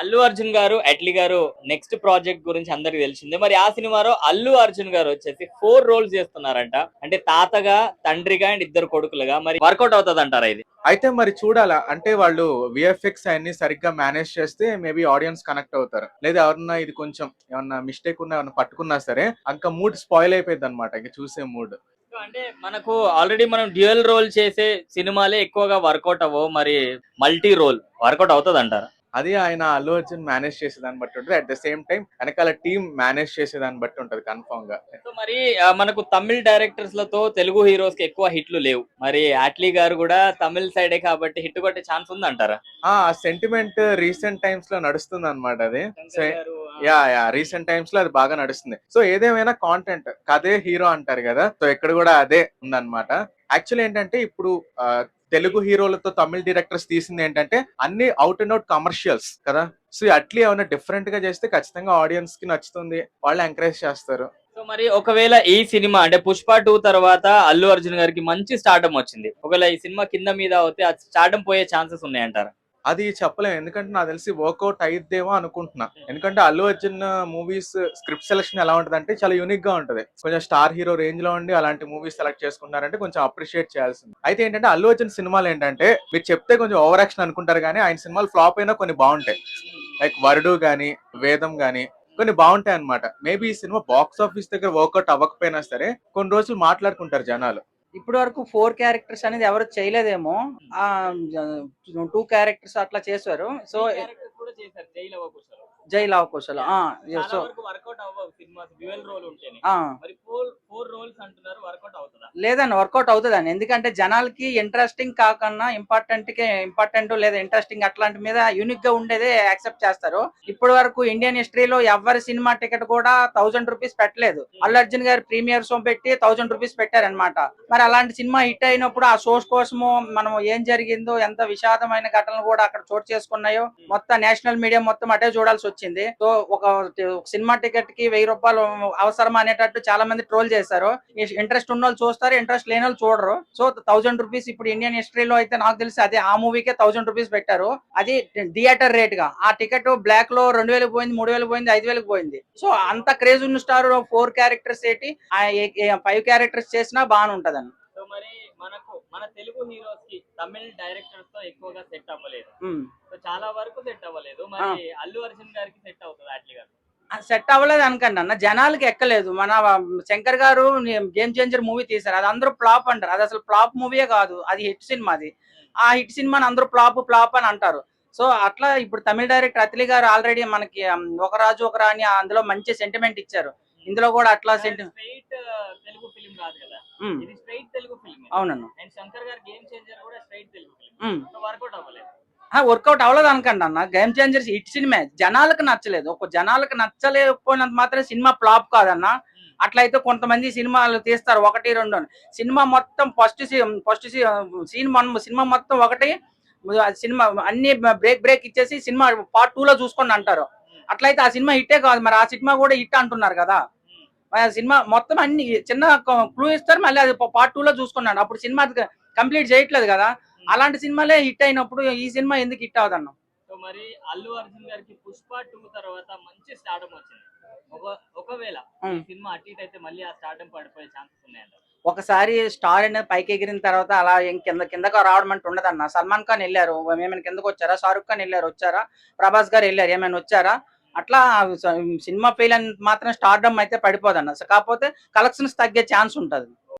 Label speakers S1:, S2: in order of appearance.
S1: అల్లు అర్జున్ గారు అట్లీ గారు next project గురించి అందరికి తెలిసిందే. మరి ఆ సినిమాలో అల్లు అర్జున్ గారు వచ్చేసి ఫోర్ రోల్స్ చేస్తున్నారంట. అంటే తాతగా తండ్రిగా అండ్ ఇద్దరు కొడుకులుగా. మరి వర్కౌట్ అవుతుంది అంటారా ఇది?
S2: అయితే మరి చూడాలా. అంటే వాళ్ళు విఎఫ్ఎక్స్ అన్ని సరిగ్గా మేనేజ్ చేస్తే మేబీ ఆడియన్స్ కనెక్ట్ అవుతారు. లేదా ఎవరన్నా ఇది కొంచెం ఏమన్నా మిస్టేక్ ఉన్నా ఏమన్నా పట్టుకున్నా సరే ఇంకా మూడ్ స్పాయిల్ అయిపోయింది అనమాట ఇంకా చూసే మూడ్
S1: అంటే మనకు ఆల్రెడీ మనం డ్యూయల్ రోల్ చేసే సినిమాలే ఎక్కువగా వర్కౌట్ అవ్వవు. మరి మల్టీ రోల్ వర్కౌట్ అవుతుంది అంటారా
S2: అది ఆయన అల్లు అర్జున్ మేనేజ్ చేసేదాన్ని బట్టి ఉంటుంది. అట్ ద సేమ్ టైం వెనకాల టీం మేనేజ్ చేసేదాన్ని బట్టి ఉంటుంది
S1: కన్ఫర్మ్గా. మరి మనకు తమిళ డైరెక్టర్స్లతో తెలుగు హీరోస్కి ఎక్కువ హిట్లు లేవు. మరి అట్లీ గారు కూడా తమిళ సైడే కాబట్టి హిట్ కొట్టే ఛాన్స్ ఉంది అంటారా
S2: ఆ సెంటిమెంట్ రీసెంట్ టైమ్స్లో నడుస్తుంది అనమాట అది యా యా రీసెంట్ టైమ్స్లో అది బాగా నడుస్తుంది. సో ఏదేమైనా కాంటెంట్ కదే హీరో అంటారు కదా. సో ఇక్కడ కూడా అదే ఉందన్నమాట. యాక్చువల్ ఏంటంటే ఇప్పుడు తెలుగు హీరోలతో తమిళ డైరెక్టర్స్ తీసింది ఏంటంటే అన్ని అవుట్ అండ్ అవుట్ కమర్షియల్స్ కదా. సో అట్లీ ఏమైనా డిఫరెంట్గా చేస్తే ఖచ్చితంగా ఆడియన్స్కి నచ్చుతుంది. వాళ్ళు ఎంకరేజ్ చేస్తారు.
S1: సో మరి ఒకవేళ ఈ సినిమా అంటే పుష్ప టూ తర్వాత అల్లు అర్జున్ గారికి మంచి స్టార్టం వచ్చింది. ఒకవేళ ఈ సినిమా కింద మీద అవుతే ఆ స్టార్టం పోయే ఛాన్సెస్ ఉన్నాయంటారా?
S2: అది చెప్పలేం. ఎందుకంటే నాకు తెలిసి వర్కౌట్ అయిద్దేమో అనుకుంటున్నా. ఎందుకంటే Allu Arjun movies script selection ఎలా ఉంటుంది అంటే చాలా యూనిక్గా ఉంటది. కొంచెం స్టార్ హీరో రేంజ్లో ఉండి అలాంటి మూవీస్ సెలెక్ట్ చేసుకున్నారంటే కొంచెం అప్రిషియేట్ చేయాల్సింది. అయితే ఏంటంటే అల్లు అర్జున్ సినిమాలు ఏంటంటే మీరు చెప్తే కొంచెం ఓవర్ యాక్షన్ అనుకుంటారు కానీ ఆయన సినిమాలు ఫ్లాప్ అయినా కొన్ని బాగుంటాయి. లైక్ వరుడు కానీ వేదం కానీ కొన్ని బాగుంటాయి అన్నమాట. మేబీ ఈ సినిమా బాక్స్ ఆఫీస్ దగ్గర వర్కౌట్ అవ్వకపోయినా సరే కొన్ని రోజులు మాట్లాడుకుంటారు జనాలు.
S3: ఇప్పటి వరకు ఫోర్ క్యారెక్టర్స్ అనేది ఎవరు చేయలేదేమో. ఆ టూ క్యారెక్టర్స్ అట్లా చేశారు. సో జై లవకుశలు. సో
S1: వర్కౌట్ అవ్వవు సినిమాస్. డ్యూయల్ రోల్ ఉంటేనే.
S3: ఆ.
S1: మరి ఫోర్ ఫోర్ రోల్స్ అంటున్నారు వర్కౌట్ అవుతుందా
S3: లేదండి వర్కౌట్ అవుతుందండి. ఎందుకంటే జనాలకి ఇంట్రెస్టింగ్ కాకుండా ఇంపార్టెంట్కి ఇంపార్టెంట్ లేదా ఇంట్రెస్టింగ్ అట్లాంటి మీద యూనిక్గా ఉండేదే యాక్సెప్ట్ చేస్తారు. ఇప్పటి వరకు ఇండియన్ హిస్టరీలో ఎవరి సినిమా టికెట్ కూడా థౌజండ్ రూపీస్ పెట్టలేదు. అల్లు అర్జున్ గారు ప్రీమియర్ షో పెట్టి థౌజండ్ రూపీస్ పెట్టారనమాట మరి అలాంటి సినిమా హిట్ అయినప్పుడు ఆ షోస్ కోసము మనం ఏం జరిగిందో ఎంత విషాదమైన ఘటనలు కూడా అక్కడ చోటు చేసుకున్నాయో మొత్తం నేషనల్ మీడియా మొత్తం అటే చూడాల్సి వచ్చింది. సో ఒక ఒక సినిమా టికెట్కి వెయ్యి రూపాయలు అవసరమా అనేటట్టు చాలా మంది ట్రోల్ చేశారు. ఇంట్రెస్ట్ ఉన్న వాళ్ళు చూస్తారు. ఇంట్రెస్ట్ లేని వాళ్ళు చూడరు. సో థౌజండ్ రూపీస్ ఇప్పుడు ఇండియన్ హిస్టరీలో అయితే నాకు తెలిసి అదే ఆ మూవీకే థౌజండ్ రూపీస్ పెట్టారు. అది థియేటర్ రేట్గా. ఆ టికెట్ బ్లాక్లో రెండు వేలకు పోయింది మూడు వేలకు పోయింది ఐదు వేలకు పోయింది. సో అంత క్రేజ్ ఉన్న స్టార్ ఫోర్ క్యారెక్టర్స్ ఏంటి ఫైవ్ క్యారెక్టర్స్ చేసినా బాగానే ఉంటదండి
S1: సో మరి మనకు మన తెలుగు హీరోస్కి తమిళ డైరెక్టర్స్తో ఎక్కువగా సెట్ అవ్వలేదు. సో చాలా వరకు సెట్ అవ్వలేదు. మరి అల్లు అర్జున్ గారికి సెట్ అవుతుంది అట్లీ గారు?
S3: సెట్ అవ్వలేదు అనకండి అన్న. జనాలకి ఎక్కలేదు. మన శంకర్ గారు గేమ్ చేంజర్ మూవీ తీశారు. అది అందరూ ఫ్లాప్ అంటారు. అది అసలు ఫ్లాప్ మూవీయే కాదు. అది హిట్ సినిమా అది. ఆ హిట్ సినిమాని అందరూ ఫ్లాప్ ఫ్లాప్ అని అంటారు. సో అట్లా ఇప్పుడు తమిళ డైరెక్టర్ అతిలి గారు ఆల్రెడీ మనకి ఒక రాజు ఒక రాణి అందులో మంచి సెంటిమెంట్ ఇచ్చారు. ఇందులో కూడా అట్లా సెంటిమెంట్
S1: స్ట్రైట్ తెలుగు ఫిలిం కాదు కదా.
S3: ఉమ్,
S1: ఇది స్ట్రైట్ తెలుగు ఫిలిం
S3: అవునన్న.
S1: And Shankar garu game changer కూడా straight Telugu film work out అవ్వలేదు.
S3: వర్కౌట్ అవ్వలేదు అనకండి అన్న. గేమ్ చేంజర్స్ హిట్ సినిమా. జనాలకు నచ్చలేదు. ఒక జనాలకు నచ్చలేకపోయినంత మాత్రం సినిమా ఫ్లాప్ కాదన్న. అట్లయితే కొంతమంది సినిమాలు తీస్తారు. ఒకటి రెండు. సినిమా మొత్తం ఫస్ట్ ఫస్ట్ సీన్ సినిమా మొత్తం ఒకటి సినిమా అన్ని బ్రేక్ బ్రేక్ ఇచ్చేసి సినిమా పార్ట్ టూ లో చూసుకోండి అంటారు. అట్లయితే ఆ సినిమా హిట్టే కాదు. మరి ఆ సినిమా కూడా హిట్ అంటున్నారు కదా. సినిమా మొత్తం అన్ని చిన్న క్లూ ఇస్తారు. మళ్ళీ అది పార్ట్ టూ లో చూసుకున్నాను. అప్పుడు సినిమా కంప్లీట్ చేయట్లేదు కదా. అలాంటి సినిమాలే హిట్ అయినప్పుడు ఈ సినిమా ఎందుకు హిట్ అవదన్న
S1: సో మరి అల్లు అర్జున్ గారికి పుష్ప టూ తర్వాత మంచి స్టార్డం వచ్చింది. ఒక ఒకవేళ. సినిమా అటు ఇటు అయితే మళ్ళీ ఆ స్టార్డం పడిపోయే ఛాన్సెస్ ఉన్నాయంట.
S3: ఒకసారి స్టార్ అనేది పైకి ఎగిరిన తర్వాత అలా కింద కిందకు రావడం అంటే ఉండదన్న. సల్మాన్ ఖాన్ వెళ్ళారు. ఏమైనా కిందకు వచ్చారా? షారుఖ్ ఖాన్ వెళ్ళారు. వచ్చారా? ప్రభాస్ గారు వెళ్ళారు. ఏమైనా వచ్చారా? అట్లా సినిమా ఫెయిల్ అని మాత్రం స్టార్డమ్ అయితే పడిపోదన్న. కాకపోతే కలెక్షన్స్ తగ్గే ఛాన్స్ ఉంటుంది.